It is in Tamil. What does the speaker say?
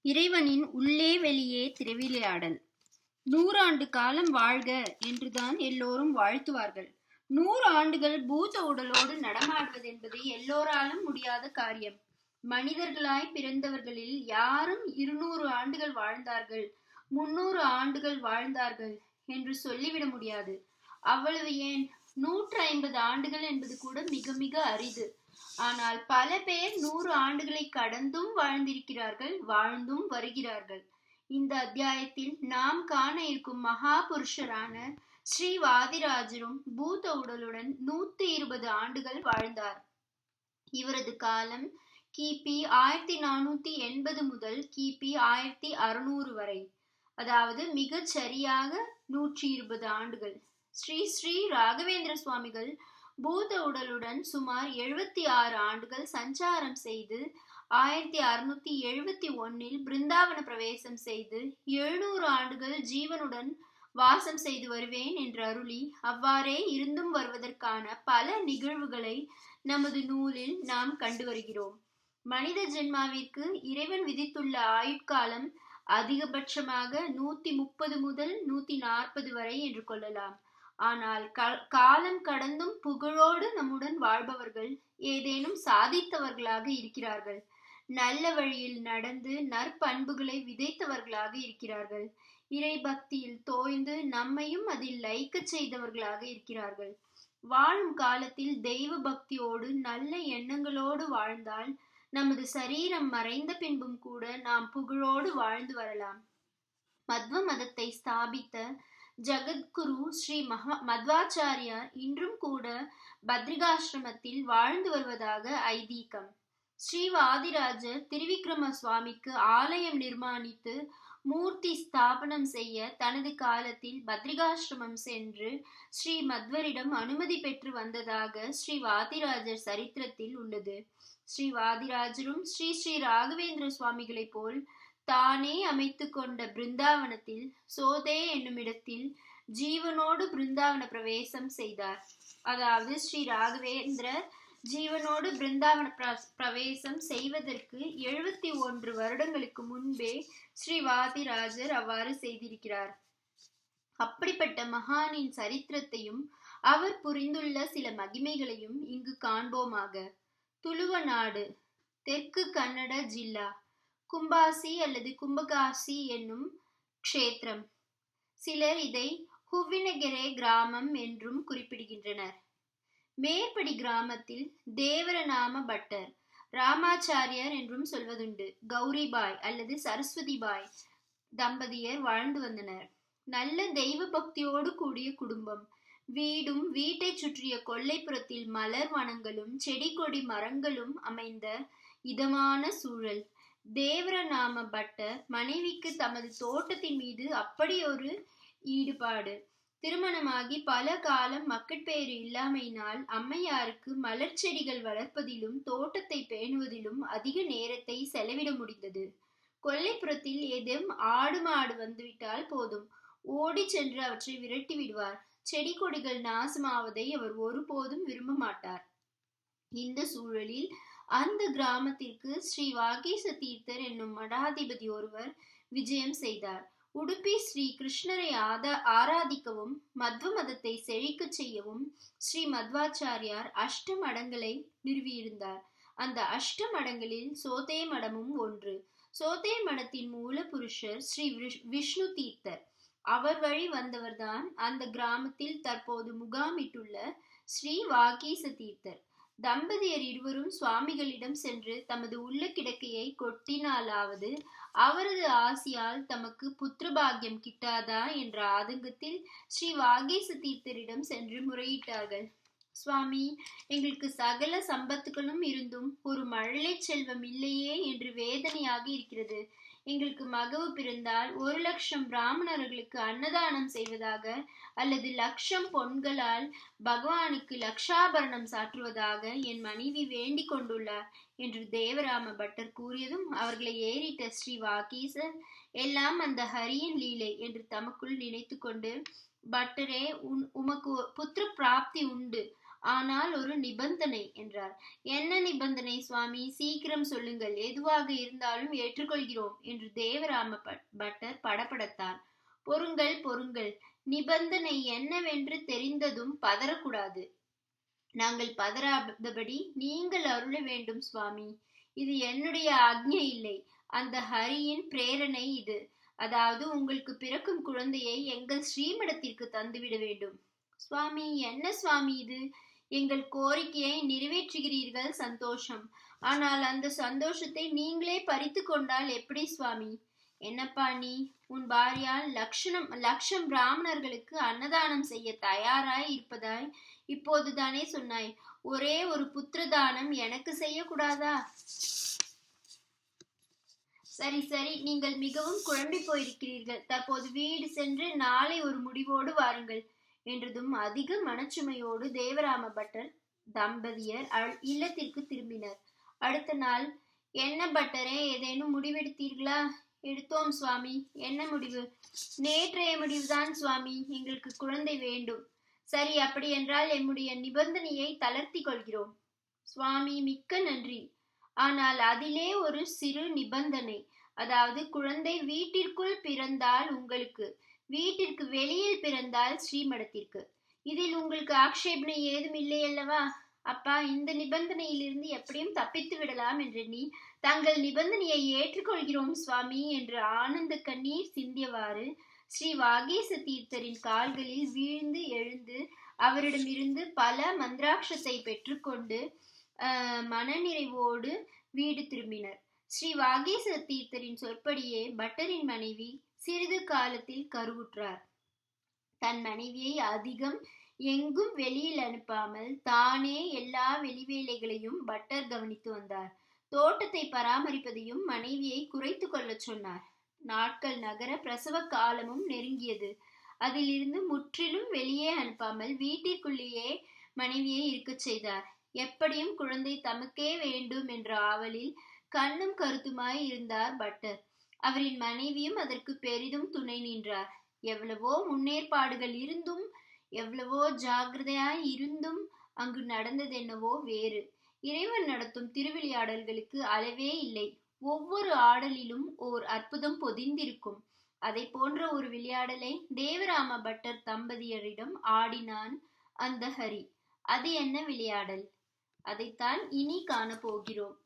இறைவனின் உள்ளே வெளியே திருவிளையாடல். நூறாண்டு காலம் வாழ்க என்றுதான் எல்லோரும் வாழ்த்துவார்கள். நூறு ஆண்டுகள் பூத உடலோடு நடமாடுவது என்பது எல்லோராலும் முடியாத காரியம். மனிதர்களாய் பிறந்தவர்களில் யாரும் இருநூறு ஆண்டுகள் வாழ்ந்தார்கள் முன்னூறு ஆண்டுகள் வாழ்ந்தார்கள் என்று சொல்லிவிட முடியாது. அவ்வளவு ஏன்? நூற்று ஐம்பது ஆண்டுகள் என்பது கூட மிக மிக அரிது. ஆனால் பல பேர் நூறு ஆண்டுகளை கடந்தும் வாழ்ந்திருக்கிறார்கள் வாழ்ந்தும் வருகிறார்கள். இந்த அத்தியாயத்தில் நாம் காண இருக்கும் மகா புருஷரான ஸ்ரீ வாதிராஜரும் பூத உடலுடன் நூத்தி இருபது ஆண்டுகள் வாழ்ந்தார். இவரது காலம் கிபி ஆயிரத்தி நானூத்தி எண்பது முதல் கிபி ஆயிரத்தி அறுநூறு வரை. அதாவது மிகச் சரியாக நூற்றி இருபது ஆண்டுகள். ஸ்ரீ ஸ்ரீ ராகவேந்திர சுவாமிகள் பூத உடலுடன் சுமார் எழுபத்தி ஆறு ஆண்டுகள் சஞ்சாரம் செய்து ஆயிரத்தி அறுநூத்தி எழுபத்தி ஒன்னில் பிருந்தாவன பிரவேசம் செய்து எழுநூறு ஆண்டுகள் ஜீவனுடன் வாசம் செய்து வருவேன் என்று அருளி அவ்வாறே இருந்தும் வருவதற்கான பல நிகழ்வுகளை நமது நூலில் நாம் கண்டு வருகிறோம். மனித ஜென்மாவிற்கு இறைவன் விதித்துள்ள ஆயுட்காலம் அதிகபட்சமாக நூத்தி முப்பது முதல் நூத்தி நாற்பது வரை என்று கொள்ளலாம். ஆனால் காலம் கடந்தும் புகழோடு நம்முடன் வாழ்பவர்கள் ஏதேனும் சாதித்தவர்களாக இருக்கிறார்கள். நல்ல வழியில் நடந்து நற்பண்புகளை விதைத்தவர்களாக இருக்கிறார்கள். இறை பக்தியில் தோய்ந்து நம்மையும் அதில் லைக்க செய்தவர்களாக இருக்கிறார்கள். வாழும் காலத்தில் தெய்வ பக்தியோடு நல்ல எண்ணங்களோடு வாழ்ந்தால் நமது சரீரம் மறைந்த பின்பும் கூட நாம் புகழோடு வாழ்ந்து வரலாம். மத்வ மதத்தை ஸ்தாபித்த ஜகத்குரு ஸ்ரீ மகா மத்வாச்சாரியார் இன்றும் கூட பத்ரிகாசிரமத்தில் வாழ்ந்து வருவதாக ஐதீகம். ஸ்ரீ வாதிராஜர் திருவிக்ரம சுவாமிக்கு ஆலயம் நிர்மாணித்து மூர்த்தி ஸ்தாபனம் செய்ய தனது காலத்தில் பத்ரிகாசிரமம் சென்று ஸ்ரீ மத்வரிடம் அனுமதி பெற்று வந்ததாக ஸ்ரீ வாதிராஜர் சரித்திரத்தில் உள்ளது. ஸ்ரீ வாதிராஜரும் ஸ்ரீ ஸ்ரீ ராகவேந்திர சுவாமிகளைப் போல் தானே அமைத்து கொண்ட பிருந்தாவனத்தில் சோதே என்னுமிடத்தில் ஜீவனோடு பிருந்தாவன பிரவேசம் செய்தார். அதாவது ஸ்ரீ ராகவேந்திர ஜீவனோடு பிருந்தாவன பிரவேசம் செய்வதற்கு எழுபத்தி ஒன்று வருடங்களுக்கு முன்பே ஸ்ரீ வாதிராஜர் அவ்வாறு செய்திருக்கிறார். அப்படிப்பட்ட மகானின் சரித்திரத்தையும் அவர் புரிந்துள்ள சில மகிமைகளையும் இங்கு காண்போமாக. துளுவ நாடு தெற்கு கன்னட ஜில்லா கும்பாசி அல்லது கும்பகாசி என்னும் க்ஷேத்திரம். சிலர் இதை ஹுவினகெரே கிராமம் என்றும் குறிப்பிடுகின்றனர். மேற்படி கிராமத்தில் தேவரநாம பட்டர் ராமாச்சாரியர் என்றும் சொல்வதுண்டு. கௌரிபாய் அல்லது சரஸ்வதிபாய் தம்பதியர் வாழ்ந்து வந்தனர். நல்ல தெய்வ பக்தியோடு கூடிய குடும்பம். வீடும் வீட்டை சுற்றிய கொல்லைப்புறத்தில் மலர் வனங்களும் செடி கொடி மரங்களும் அமைந்த இதமான சூழல். தேவரநாம பட்டர் மனைவிக்கு தமது தோட்டத்தின் மீது அப்படி ஒரு ஈடுபாடு. திருமணமாகி பல காலம் மக்கட்பேறு இல்லாமையினால் அம்மையாருக்கு மலர் செடிகள் வளர்ப்பதிலும் தோட்டத்தை பேணுவதிலும் அதிக நேரத்தை செலவிட முடிந்தது. கொல்லைப்புறத்தில் ஏதும் ஆடு மாடு வந்துவிட்டால் போதும். ஓடி சென்று அவற்றை விரட்டி விடுவார். செடி கொடிகள் நாசமாவதை அவர் ஒருபோதும் விரும்ப மாட்டார். இந்த சூழலில் அந்த கிராமத்திற்கு ஸ்ரீ வாகீச தீர்த்தர் என்னும் மடாதிபதி ஒருவர் விஜயம் செய்தார். உடுப்பி ஸ்ரீ கிருஷ்ணரை ஆதா ஆராதிக்கவும் மத்வ மதத்தை செழிக்க செய்யவும் ஸ்ரீ மத்வாச்சாரியார் அஷ்ட மடங்களை நிறுவியிருந்தார். அந்த அஷ்ட மடங்களில் சோதே மடமும் ஒன்று. சோதே மடத்தின் மூல புருஷர் ஸ்ரீ விஷ்ணு தீர்த்தர். அவர் வழி வந்தவர்தான் அந்த கிராமத்தில் தற்போது முகாமிட்டுள்ள ஸ்ரீ வாகீச தீர்த்தர். தம்பதியர் இருவரும் சுவாமிகளிடம் சென்று தமது உள்ள கிடக்கையை கொட்டினாலாவது அவரது ஆசியால் தமக்கு புத்திரபாகியம் கிட்டாதா என்ற ஆதங்கத்தில் ஸ்ரீ வாகேச தீர்த்தரிடம் சென்று முறையிட்டார்கள். சுவாமி எங்களுக்கு சகல சம்பத்துகளும் இருந்தும் ஒரு மழலை செல்வம் இல்லையே என்று வேதனையாக இருக்கிறது. எங்களுக்கு மகவு பிறந்தால் ஒரு லட்சம் பிராமணர்களுக்கு அன்னதானம் செய்வதாக அல்லது லட்சம் பொன்களால் பகவானுக்கு லக்ஷாபரணம் சாற்றுவதாக என் மனைவி வேண்டிக் கொண்டுள்ளார் என்று தேவராம பட்டர் கூறியதும் அவர்களை ஏறிட்ட ஸ்ரீ வாகீசர் எல்லாம் அந்த ஹரியின் லீலை என்று தமக்குள் நினைத்து கொண்டு பட்டரே உன் உமக்கு புத்திர பிராப்தி உண்டு. ஆனால் ஒரு நிபந்தனை என்றார். என்ன நிபந்தனை சுவாமி? சீக்கிரம் சொல்லுங்கள். எதுவாக இருந்தாலும் ஏற்றுக்கொள்கிறோம் என்று தேவராம பட்டர் படபடத்தார். பொருங்கள் பொருங்கள் நிபந்தனை என்னவென்று தெரிந்ததும் பதறக்கூடாது. நாங்கள் பதறாதபடி நீங்கள் அருள வேண்டும் சுவாமி. இது என்னுடைய ஆக்ஞை இல்லை. அந்த ஹரியின் பிரேரணை இது. அதாவது உங்களுக்கு பிறக்கும் குழந்தையை எங்கள் ஸ்ரீமடத்திற்கு தந்துவிட வேண்டும். சுவாமி என்ன சுவாமி இது? எங்கள் கோரிக்கையை நிறைவேற்றுகிறீர்கள் சந்தோஷம். ஆனால் அந்த சந்தோஷத்தை நீங்களே பறித்து கொண்டால் எப்படி சுவாமி? என்னப்பா நீ? உன் பாரியால் லட்சணம் லட்சம் பிராமணர்களுக்கு அன்னதானம் செய்ய தயாராய் இருப்பதாய் இப்போதுதானே சொன்னாய். ஒரே ஒரு புத்திரதானம் எனக்கு செய்யக்கூடாதா? சரி சரி நீங்கள் மிகவும் குழம்பி போயிருக்கிறீர்கள். தற்போது வீடு சென்று நாளை ஒரு முடிவோடு வாருங்கள். என்றதும் அதிக மனச்சுமையோடு தேவராம பட்டர் தம்பதியர் இல்லத்திற்கு திரும்பினர். அடுத்த நாள் என்ன பட்டரே ஏதேனும் முடிவெடுத்தீர்களா? எடுத்தோம் சுவாமி. என்ன முடிவு? நேற்றைய முடிவுதான் சுவாமி. எங்களுக்கு குழந்தை வேண்டும். சரி அப்படி என்றால் எம்முடைய நிபந்தனையை தளர்த்தி கொள்கிறோம். சுவாமி மிக்க நன்றி. ஆனால் அதிலே ஒரு சிறு நிபந்தனை. அதாவது குழந்தை வீட்டிற்குள் பிறந்தால் உங்களுக்கு வீட்டிற்கு வெளியில் பிறந்தால் ஸ்ரீமடத்திற்கு. இதில் உங்களுக்கு ஆக்ஷேபனை ஏதும் இல்லை அல்லவா? அப்பா இந்த நிபந்தனையிலிருந்து எப்படியும் தப்பித்து விடலாம் என்று நீ தங்கள் நிபந்தனையை ஏற்றுக்கொள்கிறோம் சுவாமி என்று ஆனந்த கண்ணீர் சிந்தியவாறு ஸ்ரீ வாகேச தீர்த்தரின் கால்களில் வீழ்ந்து எழுந்து அவரிடமிருந்து பல மந்திராட்சத்தை பெற்றுக்கொண்டு மனநிறைவோடு வீடு திரும்பினர். ஸ்ரீ வாகேச தீர்த்தரின் சொற்படியே பட்டரின் மனைவி சிறிது காலத்தில் கருவுற்றார். தன் மனைவியை அதிகம் எங்கும் வெளியில் அனுப்பாமல் தானே எல்லா வெளிவேலைகளையும் பட்டர் கவனித்து வந்தார். தோட்டத்தை பராமரிப்பதையும் மனைவியை குறைத்து கொள்ள சொன்னார். நாட்கள் நகர பிரசவ காலமும் நெருங்கியது. அதிலிருந்து முற்றிலும் வெளியே அனுப்பாமல் வீட்டிற்குள்ளேயே மனைவியை இருக்கச் செய்தார். எப்படியும் குழந்தை தமக்கே வேண்டும் என்ற ஆவலில் கண்ணும் கருத்துமாய் இருந்தார் பட்டர். அவரின் மனைவியும் அதற்கு பெரிதும் துணை நின்றார். எவ்வளவோ முன்னேற்பாடுகள் இருந்தும் எவ்வளவோ ஜாகிரதையாய் இருந்தும் அங்கு நடந்ததென்னவோ வேறு. இறைவன் நடத்தும் திருவிளையாடல்களுக்கு அளவே இல்லை. ஒவ்வொரு ஆடலிலும் ஓர் அற்புதம் பொதிந்திருக்கும். அதை போன்ற ஒரு விளையாடலை தேவராம பட்டர் தம்பதியரிடம் ஆடினான் அந்த ஹரி. அது என்ன விளையாடல்? அதைத்தான் இனி காணப்போகிறோம். போகிறோம்